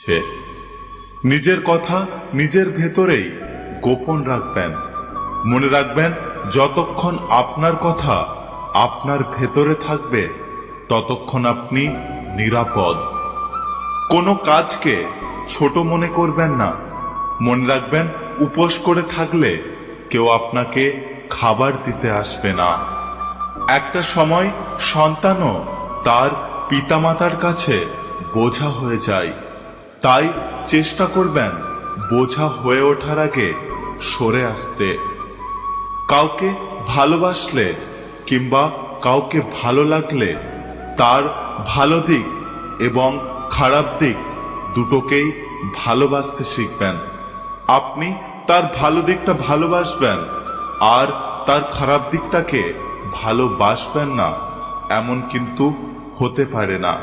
ছে নিজের কথা নিজের ভেতরেই গোপন রাখবেন। মনে রাখবেন, যতক্ষণ আপনার কথা আপনার ভেতরে থাকবে, ততক্ষণ আপনি নিরাপদ। কোনো কাজকে ছোট মনে করবেন না। মনে রাখবেন, উপোস করে থাকলে কেউ আপনাকে খাবার দিতে আসবে না। একটা সময় সন্তানও তার পিতামাতার কাছে বোঝা হয়ে যায়। তাই চেষ্টা করবেন বোঝা হয়ে ওঠার আগে সরে আসতে। কাউকে ভালোবাসলে কিংবা কাউকে ভালো লাগলে তার ভালো দিক এবং খারাপ দিক দুটোকেই ভালোবাসতে শিখবেন। আপনি তার ভালো দিকটা ভালোবাসবেন আর তার খারাপ দিকটাকে ভালোবাসবেন না, এমন কিন্তু হতে পারে না।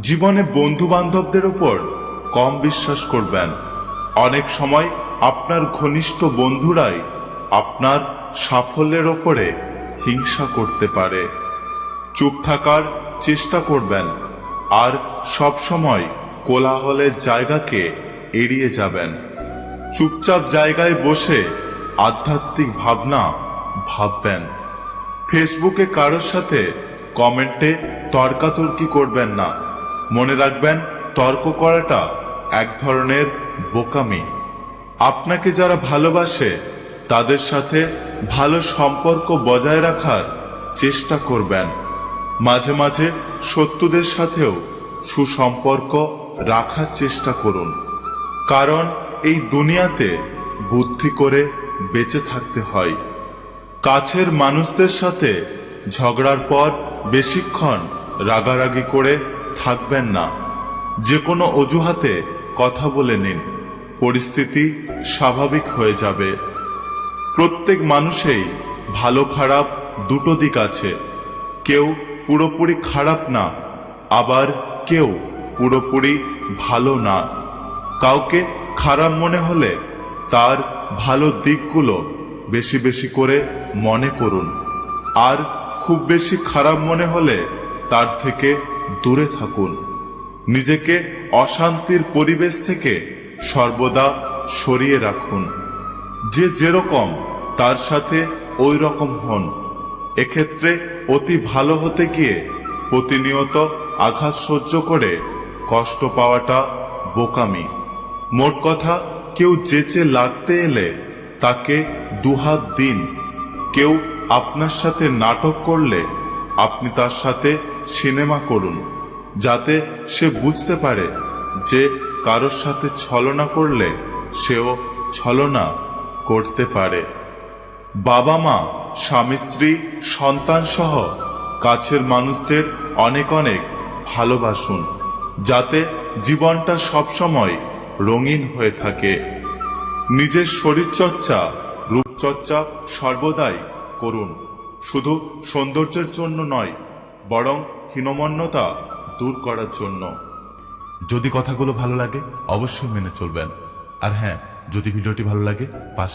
জীবনে বন্ধু বান্ধবদের উপর কম বিশ্বাস করবেন। অনেক সময় আপনার ঘনিষ্ঠ বন্ধুরাই আপনার সাফল্যের ওপরে হিংসা করতে পারে। চুপ থাকার চেষ্টা করবেন আর সব সময় কোলাহলের জায়গাকে এড়িয়ে যাবেন। চুপচাপ জায়গায় বসে আধ্যাত্মিক ভাবনা ভাববেন। ফেসবুকে কারোর সাথে কমেন্টে তর্কাতর্কি করবেন না। মনে রাখবেন, তর্ক করাটা এক ধরনের বোকামি। আপনাকে যারা ভালোবাসে, তাদের সাথে ভালো সম্পর্ক বজায় রাখার চেষ্টা করবেন। মাঝে মাঝে শত্রুদের সাথেও সুসম্পর্ক রাখার চেষ্টা করুন। কারণ এই দুনিয়াতে বুদ্ধি করে বেঁচে থাকতে হয়। কাছের মানুষদের সাথে ঝগড়ার পর বেশিক্ষণ রাগারাগি করে থাকবেন না। যে কোনো অজুহাতে কথা বলে নিন। পরিস্থিতি স্বাভাবিক হয়ে যাবে। প্রত্যেক মানুষেই ভালো খারাপ দুটো দিক আছে। কেউ পুরোপুরি খারাপ না, আবার কেউ পুরোপুরি ভালো না। কাউকে খারাপ মনে হলে তার ভালো দিকগুলো বেশি বেশি করে মনে করুন। আর খুব বেশি খারাপ মনে হলে তার থেকে দূরে থাকুন। নিজেকে অশান্তির পরিবেশ থেকে সর্বদা সরিয়ে রাখুন। যে যেরকম, তার সাথে ওই রকম হন। এক্ষেত্রে অতি ভালো হতে গিয়ে প্রতিনিয়ত আঘাত সহ্য করে কষ্ট পাওয়াটা বোকামি। মোট কথা, কেউ যেচে লাগতে এলে তাকে দুহাত দিন। কেউ আপনার সাথে নাটক করলে আপনি তার সাথে সিনেমা করুন। যাতে সে বুঝতে পারে যে কারোর সাথে ছলনা করলে সেও ছলনা করতে পারে। বাবা মা, স্বামী, স্ত্রী, সন্তান সহ কাছের মানুষদের অনেক অনেক ভালোবাসুন, যাতে জীবনটা সবসময় রঙিন হয়ে থাকে। নিজের শরীরচর্চা, রূপচর্চা সর্বদাই করুন। শুধু সৌন্দর্যের জন্য নয়, বরং হীনমন্যতা দূর করার জন্য। যদি কথাগুলো ভালো লাগে, অবশ্যই মেনে চলবেন। আর হ্যাঁ যদি ভিডিওটি ভালো লাগে, পাশে